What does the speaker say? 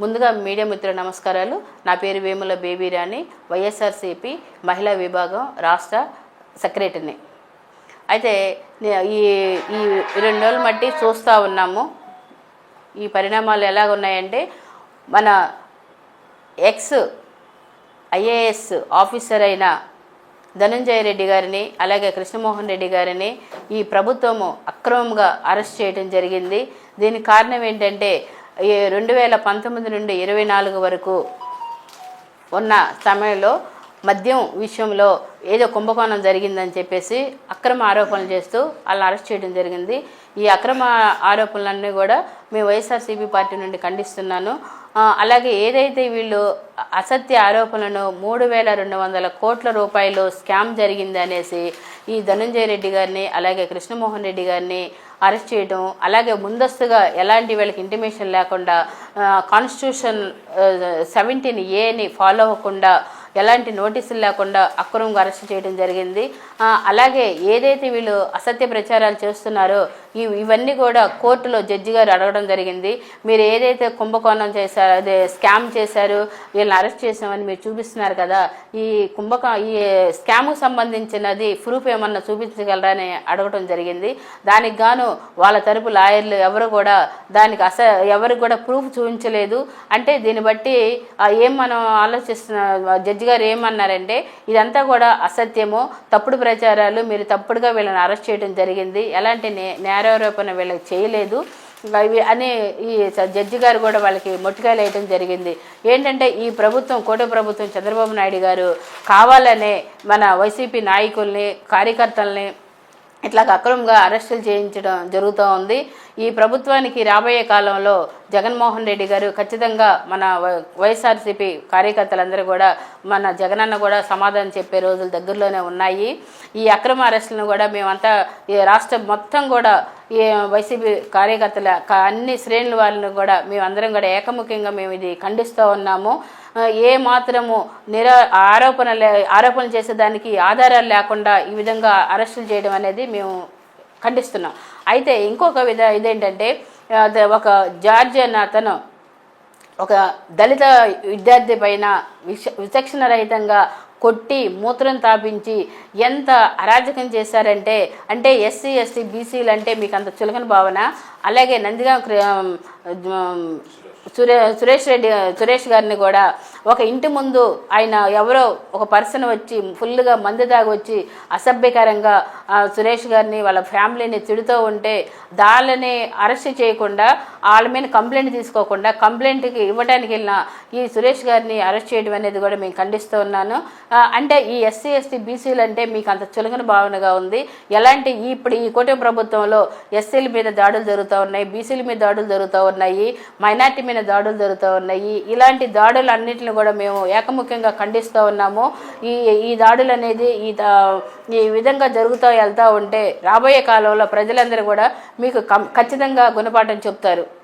ముందుగా మీడియా మిత్రుల నమస్కారాలు. నా పేరు వేముల బేబీరాణి వైఎస్ఆర్సీపీ మహిళా విభాగం రాష్ట్ర సెక్రటరీని. అయితే ఈ ఈ రెండు రోజులు మట్టి చూస్తూ ఉన్నాము. ఈ పరిణామాలు ఎలాగ ఉన్నాయంటే మన ఎక్స్ ఐఏఎస్ ఆఫీసర్ అయిన ధనంజయ రెడ్డి గారిని అలాగే కృష్ణమోహన్ రెడ్డి గారిని ఈ ప్రభుత్వము అక్రమంగా అరెస్ట్ చేయడం జరిగింది. దీనికి కారణం ఏంటంటే రెండు వేల పంతొమ్మిది నుండి ఇరవై నాలుగు వరకు ఉన్న సమయంలో మద్యం విషయంలో ఏదో కుంభకోణం జరిగిందని చెప్పేసి అక్రమ ఆరోపణలు చేస్తూ వాళ్ళని అరెస్ట్ చేయడం జరిగింది. ఈ అక్రమ ఆరోపణలన్నీ కూడా మేము వైఎస్ఆర్సీపీ పార్టీ నుండి ఖండిస్తున్నాను. అలాగే ఏదైతే వీళ్ళు అసత్య ఆరోపణలను మూడు వేల రెండు వందల కోట్ల రూపాయలు స్కామ్ జరిగింది అనేసి ఈ ధనంజయ రెడ్డి గారిని అలాగే కృష్ణమోహన్ రెడ్డి గారిని అరెస్ట్ చేయడం అలాగే ముందస్తుగా ఎలాంటి వీళ్ళకి ఇంటిమేషన్ లేకుండా కాన్స్టిట్యూషన్ సెవెంటీన్ ఏని ఫాలో అవ్వకుండా ఎలాంటి నోటీసులు లేకుండా అక్రమంగా అరెస్ట్ చేయడం జరిగింది. అలాగే ఏదైతే వీళ్ళు అసత్య ప్రచారాలు చేస్తున్నారో ఇవన్నీ కూడా కోర్టులో జడ్జి గారు అడగడం జరిగింది. మీరు ఏదైతే కుంభకోణం చేశారో అదే స్కామ్ చేశారు వీళ్ళని అరెస్ట్ చేసామని మీరు చూపిస్తున్నారు కదా ఈ కుంభకో ఈ స్కామ్కు సంబంధించినది ప్రూఫ్ ఏమన్నా చూపించగలరా అని అడగడం జరిగింది. దానికి గాను వాళ్ళ తరపు లాయర్లు ఎవరు కూడా దానికి అస ఎవరికి కూడా ప్రూఫ్ చూపించలేదు. అంటే దీన్ని బట్టి ఏం మనం ఆలోచిస్తున్న జడ్జి గారు ఏమన్నారంటే ఇదంతా కూడా అసత్యము తప్పుడు ప్రచారాలు మీరు తప్పుడుగా వీళ్ళని అరెస్ట్ చేయడం జరిగింది. ఎలాంటి నే నేరారోపణ వీళ్ళకి చేయలేదు. ఇవి అని ఈ జడ్జి గారు కూడా వాళ్ళకి మొట్టికాయలు వేయడం జరిగింది. ఏంటంటే ఈ ప్రభుత్వం కోట ప్రభుత్వం చంద్రబాబు నాయుడు గారు కావాలనే మన వైసీపీ నాయకుల్ని కార్యకర్తల్ని ఇట్లా అక్రమంగా అరెస్టులు చేయించడం జరుగుతూ ఉంది. ఈ ప్రభుత్వానికి రాబోయే కాలంలో జగన్మోహన్ రెడ్డి గారు ఖచ్చితంగా మన వైఎస్ఆర్సీపీ కార్యకర్తలందరూ కూడా మన జగనన్న కూడా సమాధానం చెప్పే రోజులు దగ్గరలోనే ఉన్నాయి. ఈ అక్రమ అరెస్టులను కూడా మేమంతా ఈ రాష్ట్రం మొత్తం కూడా ఈ వైసీపీ కార్యకర్తల అన్ని శ్రేణుల వాళ్ళని కూడా మేమందరం కూడా ఏకముఖ్యంగా మేము ఇది ఖండిస్తూ ఉన్నాము. ఏ మాత్రము నిరా ఆరోపణలు ఆరోపణలు చేసేదానికి ఆధారాలు లేకుండా ఈ విధంగా అరెస్టులు చేయడం అనేది మేము ఖండిస్తున్నాం. అయితే ఇంకొక విధ ఇదేంటంటే ఒక జార్జ్ అన్న అతను ఒక దళిత విద్యార్థి పైన విచ విచక్షణ రహితంగా కొట్టి మూత్రం తాపించి ఎంత అరాజకం చేశారంటే అంటే ఎస్సీ ఎస్టీ బీసీలు అంటే మీకు అంత చులకన భావన. అలాగే నందిగా సురే సురేష్ రెడ్డి సురేష్ గారిని కూడా ఒక ఇంటి ముందు ఆయన ఎవరో ఒక పర్సన్ వచ్చి ఫుల్గా మందు దాగి వచ్చి అసభ్యకరంగా సురేష్ గారిని వాళ్ళ ఫ్యామిలీని తిడుతూ ఉంటే దాళ్ళని అరెస్ట్ చేయకుండా వాళ్ళ మీద కంప్లైంట్ తీసుకోకుండా కంప్లైంట్కి ఇవ్వడానికి వెళ్ళిన ఈ సురేష్ గారిని అరెస్ట్ చేయడం అనేది కూడా మేము ఖండిస్తూ ఉన్నాను. అంటే ఈ ఎస్సీ ఎస్టీ బీసీలు అంటే మీకు అంత చులకన భావనగా ఉంది. ఎలాంటి ఇప్పుడు ఈ కూటమి ప్రభుత్వంలో ఎస్సీల మీద దాడులు జరుగుతూ ఉన్నాయి బీసీల మీద దాడులు జరుగుతూ ఉన్నాయి మైనార్టీ మీద దాడులు జరుగుతూ ఉన్నాయి ఇలాంటి దాడులు అన్నింటిని కూడా మేము ఏకముఖ్యంగా ఖండిస్తూ ఉన్నాము. ఈ ఈ దాడులు అనేది ఈ దా- ఈ విధంగా జరుగుతూ వెళ్తూ ఉంటే రాబోయే కాలంలో ప్రజలందరూ కూడా మీకు కం- ఖచ్చితంగా గుణపాఠం చెప్తారు.